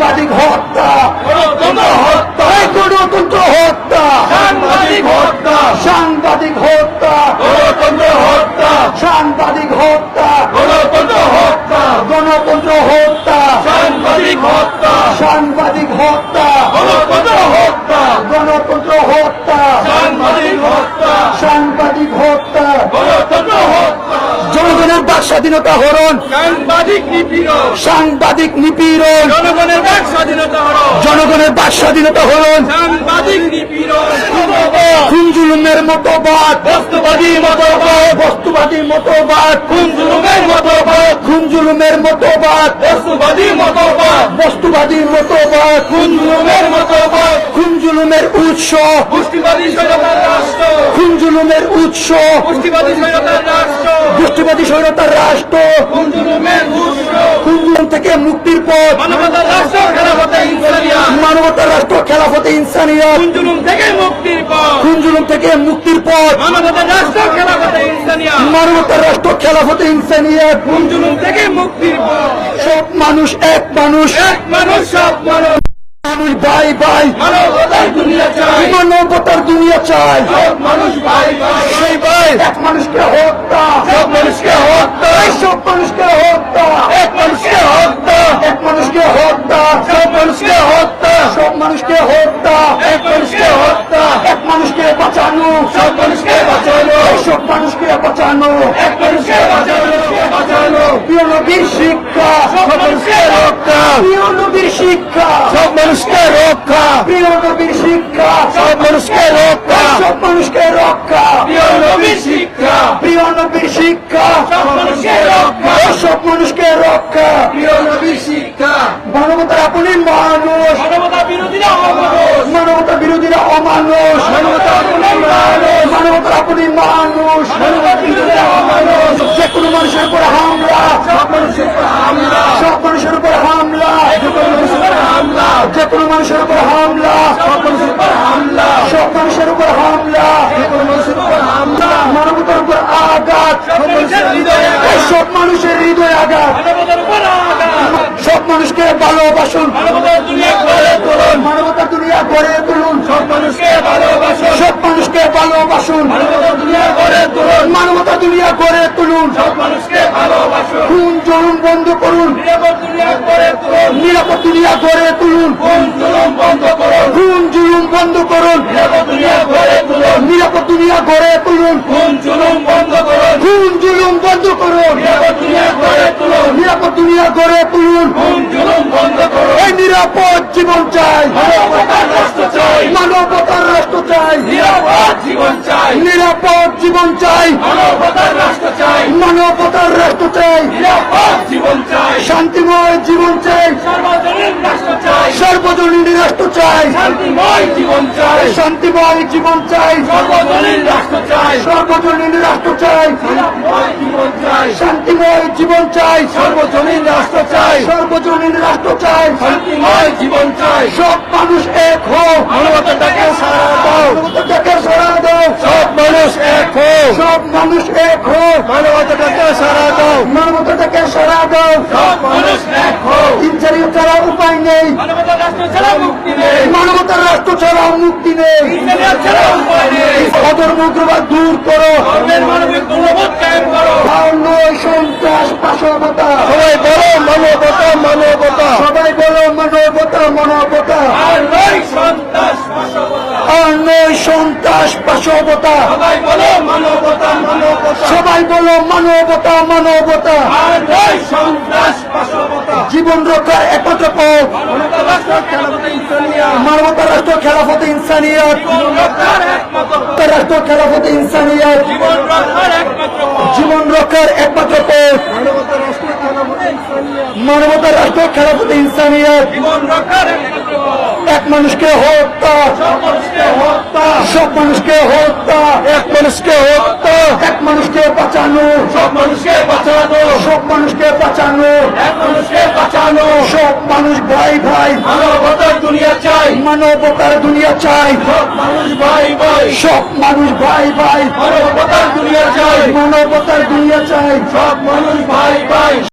সাংবাদিক হত্যা। হত্যা। গণতন্ত্র হত্যা। সাংবাদিক হত্যা। সাংবাদিক হত্যা। গণতন্ত্র হত্যা। সাংবাদিক হত্যা। গণতন্ত্র হত্যা গণতন্ত্র হত্যা। সাংবাদিক হত্যা। সাংবাদিক হত্যা গণতন্ত্র হত্যা গণতন্ত্র হত্যা সাংবাদিক হত্যা সাংবাদিক হত্যা গণতন্ত্র হত্যা জনগণের বাক স্বাধীনতা হরণ। সাংবাদিক নিপীড়ন। সাংবাদিক নিপীড়ন। জনগণের বাক স্বাধীনতা হলো জনগণের বাক স্বাধীনতা হরণ। সাংবাদিক নিপীড়ন। খুন জুলুমের মতবাদ বস্তুবাদী মতবাদ। বস্তুবাদী মতবাদ খুন জুলুমের মতবাদ। খুন জুলুমের মতবাদ বস্তুবাদী মতবাদ। বস্তুবাদী মতবাদ খুন জুলুমের মতবাদ। জুলুমের উৎস। খুন জুলুমের উৎস। গোষ্ঠীবাদী স্বৈরতার রাষ্ট্র। খুন থেকে মুক্তির পথ। মানবতার রাষ্ট্র খেলাফতে ইনসানিয়া। খুন জুলুম থেকে মুক্তির পথ। খুন জুলুম থেকে মুক্তির পথ। মানবতার রাষ্ট্র খেলাফতে ইনসানিয়া। খুন জুলুম থেকে মুক্তির পথ। সব মানুষ এক মানুষ। এক মানুষ সব মানুষ। মানুষ ভাই ভাই মানবতার দুনিয়া চাই। মানুষ ভাই ভাই ভাই এক মানুষকে হত্যা। সব মানুষকে হত্যা। সব মানুষকে হত্যা। এক মানুষকে হত্যা। এক মানুষকে হত্যা। সব মানুষকে হত্যা। সব মানুষকে হত্যা। এক মানুষকে হত্যা। এক মানুষকে বাঁচানো। সব মানুষকে বাঁচানো। সব মানুষকে বাঁচানো। এক মানুষকে বাঁচানো। বাঁচানো শিক্ষা। সব মানুষকে প্রিয় নবীর শিক্ষা। সব মানুষকে রক্ষা। প্রিয় নবীর শিক্ষা। সব মানুষকে রক্ষা। সব মানুষকে রক্ষা। প্রিয় নবীর শিক্ষা। প্রিয় নবীর শিক্ষা। সব মানুষকে রক্ষা। সব মানুষকে রক্ষা। প্রিয় নবীর শিক্ষা। মানবতার আপনি মানুষ। মানবতা বিরোধীরা অমানুষ। মানবতা বিরোধীরা অমানুষ। মানবতা আপনি মানুষ। মানবতার আপনি মানুষ। মানবতা বিরোধীরা অমানুষ যে কোনো মানুষের উপর হামলা সব মানুষের উপর হামলা সব মানুষের উপর হামলা যে কোনো মানুষের উপর হামলা যে কোনো মানুষের উপর হামলা সব মানুষের উপর হামলা সব মানুষের উপর হামলা যে কোনো মানুষের উপর হামলা মানবতার উপর আঘাত সব মানুষের হৃদয়ে এই সব মানুষের হৃদয় আঘাত। সব মানুষকে ভালোবাসুন। মানবতার দুনিয়া গড়ে তুলুন। সব মানুষকে ভালোবাসুন। সব মানুষকে ভালোবাসুন। মানবতার দুনিয়া গড়ে তুলুন। মানবতা দুনিয়া গড়ে তুলুন। সব মানুষকে ভালোবাসুন। খুন জুলুম বন্ধ করুন। নিরাপদ দুনিয়া গড়ে তুলুন। নিরাপদ দুনিয়া গড়ে তুলুন। কোন জুলুম বন্ধ করুন। খুন জুলুম বন্ধ করুন নিরাপদ দুনিয়া গড়ে তুলুন গড়ে তুলুন। কোন জুলুম বন্ধ করুন। খুন জুলুম বন্ধ করুন। নিরাপদ দুনিয়া গড়ে তুলুন। জুলুম বন্ধ করুন। এই নিরাপদ জীবন চাই। মানবতার রাষ্ট্র চাই। মানবতার রাষ্ট্র চাই। নিরাপদ জীবন চাই। নিরাপদ জীবন চাই। মানবতার রাষ্ট্র চাই। মানবতার রাষ্ট্র চাই। নিরাপদ জীবন চাই। শান্তিময় জীবন চাই। সার্বজনীন রাষ্ট্র চাই। সর্বজনীন রাষ্ট্র চাই। শান্তিময় জীবন চাই শান্তিময় জীবন চাই। সর্বজনীন রাষ্ট্র চাই। সর্বজনীন রাষ্ট্র চাই। জীবন চাই শান্তিময় জীবন চাই। সর্বজনীন রাষ্ট্র চাই। সর্বজনীন রাষ্ট্র চাই। শান্তিময় জীবন চাই। সব মানুষ এক হোক মানবতাটাকে সারা দাও। মানবতাকে সরা দাও। সব মানুষ এক হোক সব মানুষ এক হোক মানবতাটাকে সারা দাও। মানবতাকে সরা দাও। সব মানুষ এক হোক ইনসারিও ছাড়া উপায় নেই। মানবতার রাষ্ট্র ছাড়া মুক্তি নেই। রাষ্ট্র ছাড়া মুক্তি নেই। অদর মুদ্রবাদ দূর করো। সন্ত্রাস পাশবতা সবাই বলো মানবতা মানবতা। সবাই বলো মানবতা মানবতা। আর নয় সন্ত্রাস পাশবতা আর নয় সন্ত্রাস পাশবতা সবাই বলো মানবতা মানবতা। সবাই বলো মানবতা মানবতা। আর নয় সন্ত্রাস জীবন রক্ষার একমাত্র পথ। মানবতা রাষ্ট্র খেলাফতে ইনসানিয়ত। রাষ্ট্র খেলাফতে ইনসানিয়ত। জীবন রক্ষার একমাত্র পথ। মানবতা রাষ্ট্র খেলাফতে ইনসানিয়ত। এক মানুষকে হত্যা। সব মানুষকে হত্যা। এক মানুষকে হত্যা। এক মানুষকে বাঁচানো। সব মানুষকে বাঁচানো। সব মানুষকে বাঁচানো। এক মানুষকে বাঁচানো সব মানুষ ভাই ভাই। মানবতার দুনিয়া চাই। মানবতার দুনিয়া চাই। সব মানুষ ভাই ভাই। সব মানুষ ভাই ভাই। মানবতার দুনিয়া চাই। মানবতার দুনিয়া চাই। সব মানুষ ভাই ভাই।